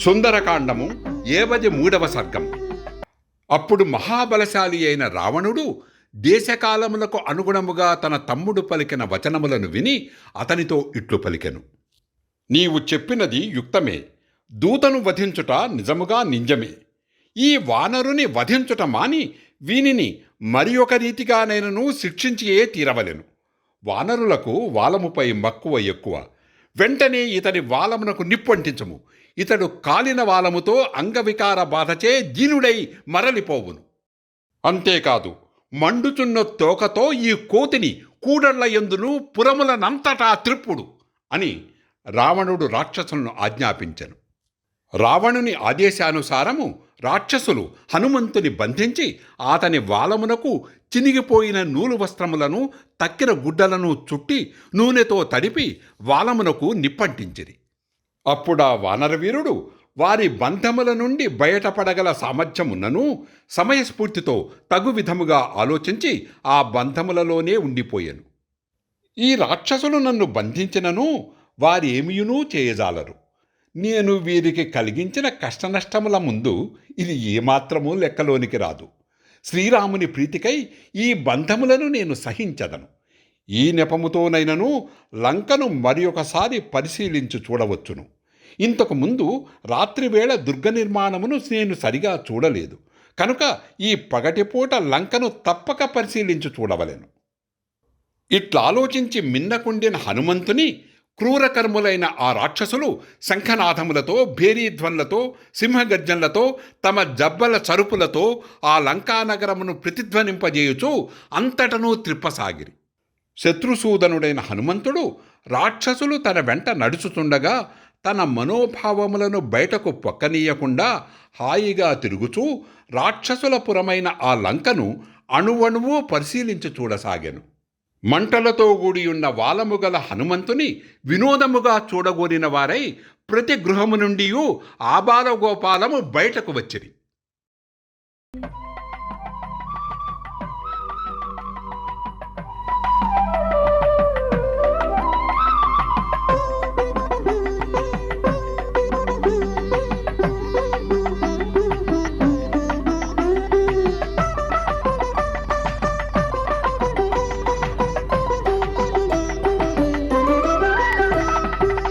సుందరకాండము ఏవది మూడవ సర్గం. అప్పుడు మహాబలశాలి అయిన రావణుడు దేశకాలములకు అనుగుణముగా తన తమ్ముడు పలికిన వచనములను విని అతనితో ఇట్లు పలికెను. నీవు చెప్పినది యుక్తమే దూతను వధించుట నిజముగా నింజమే. ఈ వానరుని వధించుట మాని వీనిని మరి ఒక రీతిగా నేనును శిక్షించియే తీరవలెను. వానరులకు వాలముపై మక్కువ ఎక్కువ వెంటనే ఇతని వాలమునకు నిప్పంటించము ఇతడు కాలిన వాలముతో అంగవికార బాధచే దీనుడై మరలిపోవును. అంతేకాదు మండుచున్న తోకతో ఈ కోతిని కూడళ్ళ ఎందును పురములనంతటా త్రిప్పుడు అని రావణుడు రాక్షసులను ఆజ్ఞాపించను. రావణుని ఆదేశానుసారము రాక్షసులు హనుమంతుని బంధించి అతని వాలమునకు చినిగిపోయిన నూలు వస్త్రములను తక్కిన గుడ్డలను చుట్టి నూనెతో తడిపి వాలమునకు నిప్పంటించిరి. అప్పుడా వానరవీరుడు వారి బంధముల నుండి బయటపడగల సామర్థ్యమున్నను సమయస్ఫూర్తితో తగు విధముగా ఆలోచించి ఆ బంధములలోనే ఉండిపోయాను. ఈ రాక్షసులు నన్ను బంధించినను వారేమియునూ చేయజాలరు. నేను వీరికి కలిగించిన కష్టనష్టముల ముందు ఇది ఏమాత్రమూ లెక్కలోనికి రాదు. శ్రీరాముని ప్రీతికై ఈ బంధములను నేను సహించదను. ఈ నెపముతోనైనను లంకను మరి ఒకసారి పరిశీలించి చూడవచ్చును. ఇంతకు ముందు రాత్రివేళ దుర్గ నిర్మాణమును నేను సరిగా చూడలేదు. కనుక ఈ పగటిపూట లంకను తప్పక పరిశీలించి చూడవలెను. ఇట్లాలోచించి మిన్నకుండిన హనుమంతుని క్రూరకర్ములైన ఆ రాక్షసులు శంఖనాథములతో భేరీధ్వన్లతో సింహగర్జన్లతో తమ జబ్బల చరుపులతో ఆ లంకానగరమును ప్రతిధ్వనింపజేయుచు అంతటను త్రిప్పసాగిరి. శత్రుసూదనుడైన హనుమంతుడు రాక్షసులు తన వెంట నడుచుతుండగా తన మనోభావములను బయటకు పొక్కనీయకుండా హాయిగా తిరుగుచూ రాక్షసుల పురమైన ఆ లంకను అణువణువు పరిశీలించి చూడసాగాను. మంటలతో కూడియున్న వాలము గల హనుమంతుని వినోదముగా చూడగోరిన వారై ప్రతి గృహము నుండి ఆబాలగోపాలము బయటకు వచ్చిరి.